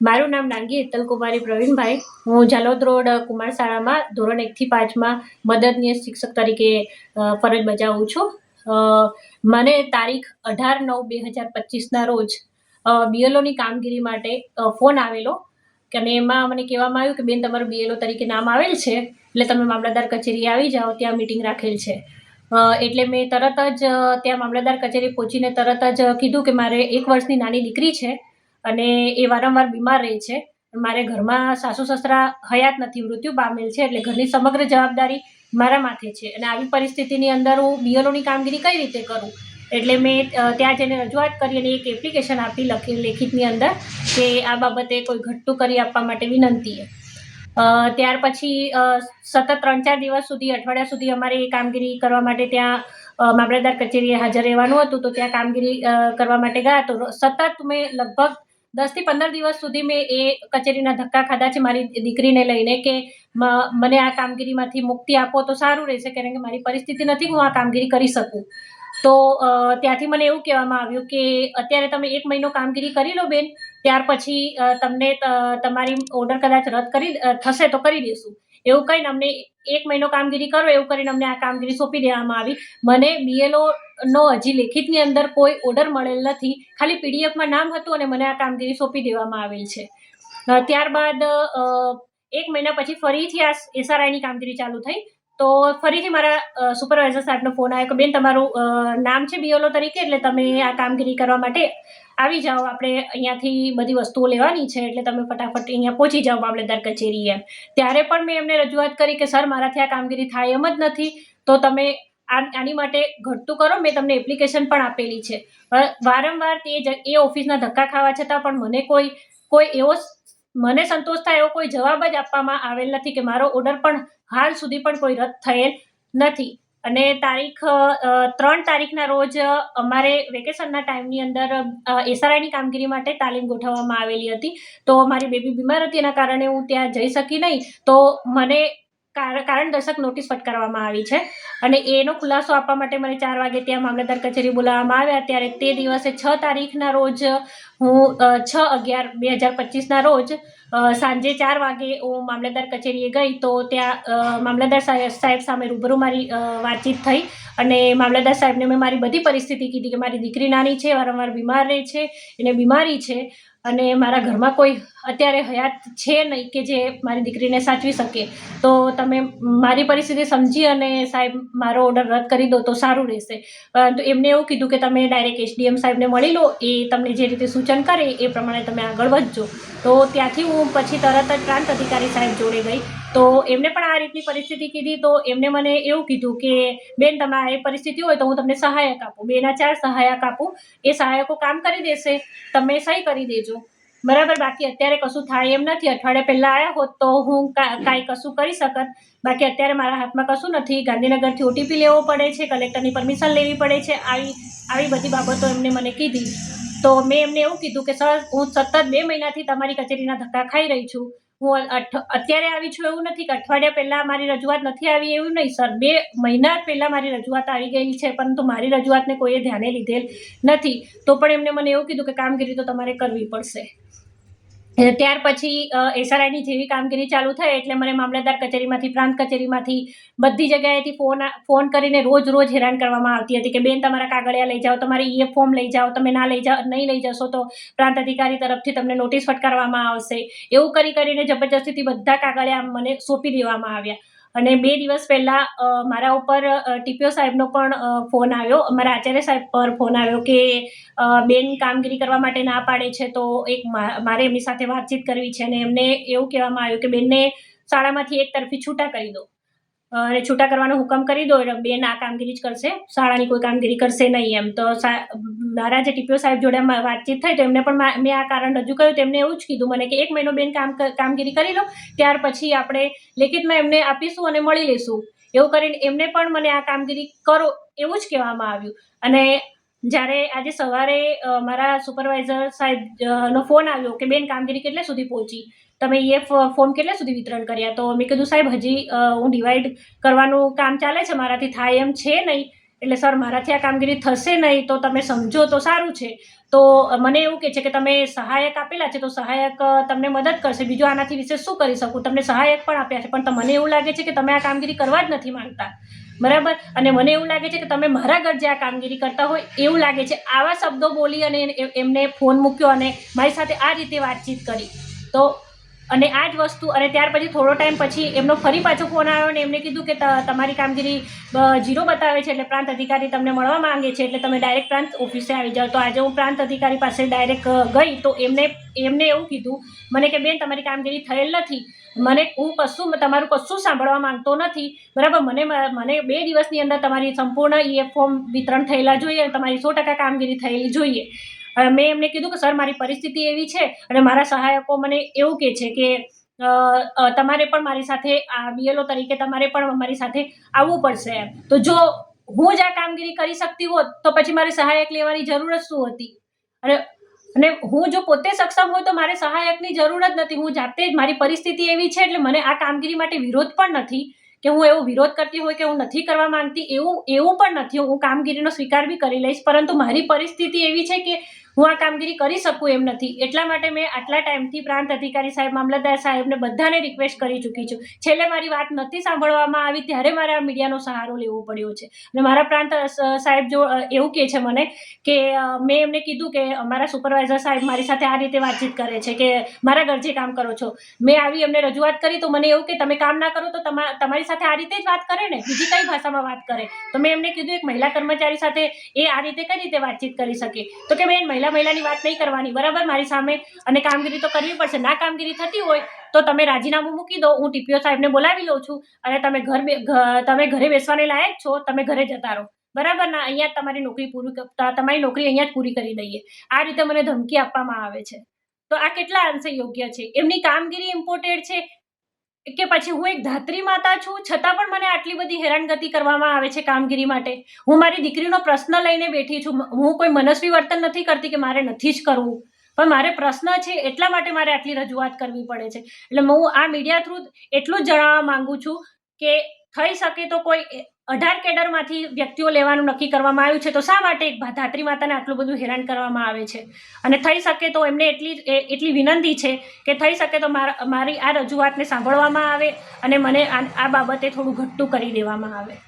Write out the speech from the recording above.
મારું નામ નાંગી હેતલકુમારી પ્રવીણભાઈ. હું જાલોદ રોડ કુમાર શાળામાં ધોરણ એકથી પાંચમાં મદદનીય શિક્ષક તરીકે ફરજ બજાવું છું. મને તારીખ અઢાર નવ બે હજાર પચીસના રોજ બીએલઓની કામગીરી માટે ફોન આવેલો. અને એમાં મને કહેવામાં આવ્યું કે, બેન, તમારું બીએલઓ તરીકે નામ આવેલ છે, એટલે તમે મામલતદાર કચેરી આવી જાઓ, ત્યાં મિટિંગ રાખેલ છે. એટલે મેં તરત જ ત્યાં મામલતદાર કચેરી પહોંચીને તરત જ કીધું કે, મારે એક વર્ષની નાની દીકરી છે અને એ વારંવાર બીમાર રહે છે. મારે ઘરમાં સાસુ સસરા હયાત નથી, મૃત્યુ પામેલ છે એટલે ઘરની સમગ્ર જવાબદારી મારા માથે છે. અને આવી પરિસ્થિતિની અંદર હું બીએલઓની કામગીરી કઈ રીતે કરું? એટલે મેં ત્યાં જઈને રજૂઆત કરી અને એક એપ્લિકેશન આપી લખી લેખિતની અંદર કે આ બાબતે કોઈ ઘટતું કરી આપવા માટે વિનંતી ત્યાર પછી સતત ત્રણ ચાર દિવસ સુધી, અઠવાડિયા સુધી અમારે એ કામગીરી કરવા માટે ત્યાં મામલતદાર કચેરીએ હાજર રહેવાનું હતું. તો ત્યાં કામગીરી કરવા માટે ગયા તો સતત મેં લગભગ દસથી પંદર દિવસ સુધી મેં એ કચેરીના ધક્કા ખાધા છે મારી દીકરીને લઈને કે મને આ કામગીરીમાંથી મુક્તિ આપો તો સારું રહેશે કારણ કે મારી પરિસ્થિતિ નથી હું આ કામગીરી કરી શકું. તો ત્યાંથી મને એવું કહેવામાં આવ્યું કે અત્યારે તમે એક મહિનો કામગીરી કરી લો બેન, ત્યાર પછી તમને તમારી ઓર્ડર કદાચ રદ કરી થશે તો કરી દઈશું એવું કહીને અમને એક મહિનો કામગીરી કરો, એવું કરીને અમને આ કામગીરી સોંપી દેવામાં આવી. મને બીએલઓ નો હજી લેખિતની અંદર કોઈ ઓર્ડર મળેલ નથી. ખાલી પીડીએફમાં નામ હતું અને મને આ કામગીરી સોંપી દેવામાં આવેલ છે. ત્યારબાદ એક મહિના પછી ફરીથી આ એસઆરઆઈની કામગીરી ચાલુ થઈ. તો ફરીથી મારા સુપરવાઇઝર સાહેબનો ફોન આવ્યો કે, બેન, તમારું નામ છે બીઓલો તરીકે, એટલે તમે આ કામગીરી કરવા માટે આવી જાઓ. આપણે અહીંયાથી બધી વસ્તુઓ લેવાની છે, એટલે તમે ફટાફટ અહીંયા પહોંચી જાઓ મામલતદાર એમ. ત્યારે પણ મેં એમને રજૂઆત કરી કે, સર, મારાથી આ કામગીરી થાય એમ જ નથી. તો તમે આ, આની માટે ઘટતું કરો. મેં તમને એપ્લિકેશન પણ આપેલી છે. વારંવાર તે એ ઓફિસના ધક્કા ખાવા છતાં પણ મને કોઈ કોઈ એવો મને સંતોષ થાય એવો કોઈ જવાબ જ આપવામાં આવેલ નથી કે મારો ઓર્ડર પણ હાલ સુધી પણ કોઈ રદ થયેલ નથી. અને તારીખ ત્રણ તારીખના રોજ અમારે વેકેશનના ટાઈમની અંદર એસઆરઆઈની કામગીરી માટે તાલીમ ગોઠવવામાં આવેલી હતી. તો મારી બેબી બીમાર હતી એના કારણે હું ત્યાં જઈ શકી નહીં. તો મને કારણ દર્શક નોટિસ ફટકારવામાં આવી છે. અને એનો ખુલાસો આપવા માટે મને ચાર વાગે ત્યાં મામલતદાર કચેરી બોલાવવામાં આવ્યા. ત્યારે તે દિવસે છ તારીખના રોજ હું છ અગિયાર બે હજાર પચીસના રોજ સાંજે ચાર વાગે હું મામલતદાર કચેરીએ ગઈ તો ત્યાં મામલતદાર સાહેબ સામે રૂબરૂ મારી વાતચીત થઈ. અને મામલતદાર સાહેબને મેં મારી બધી પરિસ્થિતિ કીધી કે મારી દીકરી નાની છે, વારંવાર બીમાર રહે છે, એને બીમારી છે. અને મારા ઘરમાં કોઈ અત્યારે હયાત છે નહીં કે જે મારી દીકરીને સાચવી શકે, તો તમે મારી પરિસ્થિતિ સમજી અને સાહેબ મારો ઓર્ડર રદ કરી દો તો સારું રહેશે. પરંતુ એમને એવું કીધું કે તમે ડાયરેક્ટ એસડીએમ સાહેબને મળી લો, એ તમને જે રીતે સૂચન કરે એ પ્રમાણે તમે આગળ વધજો. તો ત્યાંથી હું પછી તરત જ પ્રાંત અધિકારી સાહેબ જોડે ગઈ. તો એમને પણ આ રીતની પરિસ્થિતિ કીધી. તો એમને મને એવું કીધું કે, બેન તમે આ પરિસ્થિતિ હોય તો હું તમને સહાયક આપું. બેના ચાર સહાયક આપું. એ સહાયકો કામ કરી દેશે. તમે સહી કરી દેજો. બરાબર? બાકી અત્યારે કશું થાય એમ નથી. અઠવાડિયા પહેલાં આવ્યા હોત તો હું કાંઈ કશું કરી શકત. બાકી અત્યારે મારા હાથમાં કશું નથી. ગાંધીનગરથી ઓટીપી લેવો પડે છે. કલેક્ટરની પરમિશન લેવી પડે છે. આવી આવી બધી બાબતો એમને મને કીધી. તો મેં એમને એવું કીધું કે, સર, હું સતત બે મહિનાથી તમારી કચેરીના ધક્કા ખાઈ રહી છું. હું અત્યારે આવી છું એવું નથી કે અઠવાડિયા પહેલાં મારી રજૂઆત નથી આવી એવું નહીં, સર. બે મહિના પહેલાં મારી રજૂઆત આવી ગયેલી છે, પરંતુ મારી રજૂઆતને કોઈએ ધ્યાને લીધેલ નથી. તો પણ એમને મને એવું કીધું કે કામગીરી તો તમારે કરવી પડશે. ત્યાર પછી એસઆરઆઈની જેવી કામગીરી ચાલુ થઈ એટલે મને મામલતદાર કચેરીમાંથી, પ્રાંત કચેરીમાંથી બધી જગ્યાએથી ફોન ફોન કરીને રોજ રોજ હેરાન કરવામાં આવતી હતી કે, બેન, તમારા કાગળિયા લઈ જાઓ, તમારે ઈએ ફોર્મ લઈ જાઓ, તમે ના લઈ જાઓ, નહીં લઈ જશો તો પ્રાંત અધિકારી તરફથી તમને નોટિસ ફટકારવામાં આવશે. એવું કરી, કરીને જબરજસ્તીથી બધા કાગળિયા મને સોંપી દેવામાં આવ્યા. અને બે દિવસ પહેલાં મારા ઉપર ટીપીઓ સાહેબનો પણ ફોન આવ્યો. મારા આચાર્ય સાહેબ પર ફોન આવ્યો કે બેન કામગીરી કરવા માટે ના પાડે છે તો એક મારે એમની સાથે વાતચીત કરવી છે અને એમને એવું કહેવામાં આવ્યું કે બેનને શાળામાંથી એક તરફી છૂટા કરી દો. અને છૂટા કરવાનો હુકમ કરી દો એટલે બેન આ કામગીરી જ કરશે, શાળાની કોઈ કામગીરી કરશે નહીં એમ. તો મારા જે ટીપીઓ સાહેબ જોડે વાતચીત થઈ, તો એમને પણ મેં આ કારણ રજૂ કર્યું, તો એમને એવું જ કીધું મને કે એક મહિનો બેન કામ કામગીરી કરી લો, ત્યાર પછી આપણે લેખિતમાં એમને આપીશું અને મળી લઈશું. એવું કરીને એમને પણ મને આ કામગીરી કરો, એવું જ કહેવામાં આવ્યું. અને જ્યારે આજે સવારે મારા સુપરવાઇઝર સાહેબ નો ફોન આવ્યો કે બેન કામગીરી કેટલે સુધી પહોંચી? તમે એ ફોર્મ કેટલા સુધી વિતરણ કર્યા? તો મેં કીધું, સાહેબ, હજી હું ડિવાઈડ કરવાનું કામ ચાલે છે મારાથી, થાય એમ છે નહીં. એટલે, સર, મારાથી આ કામગીરી થશે નહીં, તો તમે સમજો તો સારું છે. તો મને એવું કહે છે કે તમે સહાયક આપેલા છે, તો સહાયક તમને મદદ કરશે. બીજું આનાથી વિશે શું કરી શકું? તમને સહાયક પણ આપ્યા છે, પણ મને એવું લાગે છે કે તમે આ કામગીરી કરવા જ નથી માંગતા. બરાબર? અને મને એવું લાગે છે કે તમે મારા ઘર જે આ કામગીરી કરતા હોય, એવું લાગે છે. આવા શબ્દો બોલી અને એમને ફોન મૂક્યો અને મારી સાથે આ રીતે વાતચીત કરી. તો અને આ જ વસ્તુ, અને ત્યાર પછી થોડો ટાઈમ પછી એમનો ફરી પાછો ફોન આવ્યો અને એમને કીધું કે તમારી કામગીરી જીરો બતાવે છે એટલે પ્રાંત અધિકારી તમને મળવા માંગે છે એટલે તમે ડાયરેક્ટ પ્રાંત ઓફિસે આવી જાઓ. તો આજે હું પ્રાંત અધિકારી પાસે ડાયરેક્ટ ગઈ તો એમને એમને એવું કીધું, મને કે બેન તમારી કામગીરી થયેલ નથી. મને, હું કશું, તમારું કશું સાંભળવા માંગતો નથી. બરાબર, મને મને બે દિવસની અંદર તમારી સંપૂર્ણ ઈએફ ફોર્મ વિતરણ થયેલા જોઈએ, તમારી સો ટકા કામગીરી થયેલી જોઈએ. મેં એમને કીધું કે, સર, મારી પરિસ્થિતિ એવી છે અને મારા સહાયકો મને એવું કહે છે કે તમારે પણ મારી સાથે, આ બીએલઓ તરીકે તમારે પણ મારી સાથે આવવું પડશે એમ. તો જો હું જ આ કામગીરી કરી શકતી હોત, તો પછી મારે સહાયક લેવાની જરૂર જ શું હતી? અને અને હું જો પોતે સક્ષમ હોય તો મારે સહાયકની જરૂર જ નથી. હું જાતે જ, મારી પરિસ્થિતિ એવી છે એટલે મને આ કામગીરી માટે વિરોધ પણ નથી કે હું એવો વિરોધ કરતી હોય કે હું નથી કરવા માંગતી. એવું એવું પણ નથી. હું કામગીરીનો સ્વીકાર બી કરી લઈશ. પરંતુ મારી પરિસ્થિતિ એવી છે કે હું આ કામગીરી કરી શકું એમ નથી. એટલા માટે મેં આટલા ટાઈમથી પ્રાંત અધિકારી સાહેબ, મામલતદાર સાહેબને બધાને રિક્વેસ્ટ કરી ચૂકી છું. છેલ્લે મારી વાત નથી સાંભળવામાં આવી ત્યારે મારે આ મીડિયાનો સહારો લેવો પડ્યો છે. અને મારા પ્રાંત સાહેબ જો એવું કહે છે મને કે મેં એમને કીધું કે અમારા સુપરવાઇઝર સાહેબ મારી સાથે આ રીતે વાતચીત કરે છે કે મારા ઘર જે કામ કરો છો. મેં આવી એમને રજૂઆત કરી તો મને એવું કે તમે કામ ના કરો તો તમા, તમારી સાથે આ રીતે જ વાત કરે ને? બીજી કઈ ભાષામાં વાત કરે? તો મેં એમને કીધું, એક મહિલા કર્મચારી સાથે એ આ રીતે કઈ રીતે વાતચીત કરી શકે? તો કે બેન મહિલા મહિલાની વાત નહીં કરવાની, બરાબર? મારી સામે અને કામગીરી તો કરવી પડશે. ના કામગીરી થતી હોય તો તમે રાજીનામું મૂકી દો. હું ટીપીઓ સાહેબને બોલાવી લઉં છું અને તમે ઘર તમે ઘરે બેસવાને લાયક છો, તમે ઘરે જતા રહો. બરાબર? ના, અહીંયા તમારી નોકરી પૂરી તમારી નોકરી અહીંયા જ પૂરી કરી દઈએ. આ રીતે મને ધમકી આપવામાં આવે છે. તો આ કેટલા અંશે યોગ્ય છે? એમની કામગીરી ઇમ્પોર્ટેડ છે? કે પછી હું એક ધાત્રી માતા છું, છતાં પણ મને આટલી બધી હેરાનગતિ કરવામાં આવે છે કામગીરી માટે. હું મારી દીકરીનો પ્રશ્ન લઈને બેઠી છું. હું કોઈ મનસ્વી વર્તન નથી કરતી કે મારે નથી જ કરવું. પણ મારે પ્રશ્ન છે, એટલા માટે મારે આટલી રજૂઆત કરવી પડે છે. એટલે હું આ મીડિયા થ્રુ એટલું જ જણાવવા માંગુ છું કે થઈ શકે તો કોઈ અઢાર કેડરમાંથી વ્યક્તિઓ લેવાનું નક્કી કરવામાં આવ્યું છે, તો શા માટે ધાત્રી માતાને આટલું બધું હેરાન કરવામાં આવે છે? અને થઈ શકે તો એમને એટલી એટલી વિનંતી છે કે થઈ શકે તો મારા, મારી આ રજૂઆતને સાંભળવામાં આવે અને મને આ બાબતે થોડું ઘટ્ટું કરી દેવામાં આવે.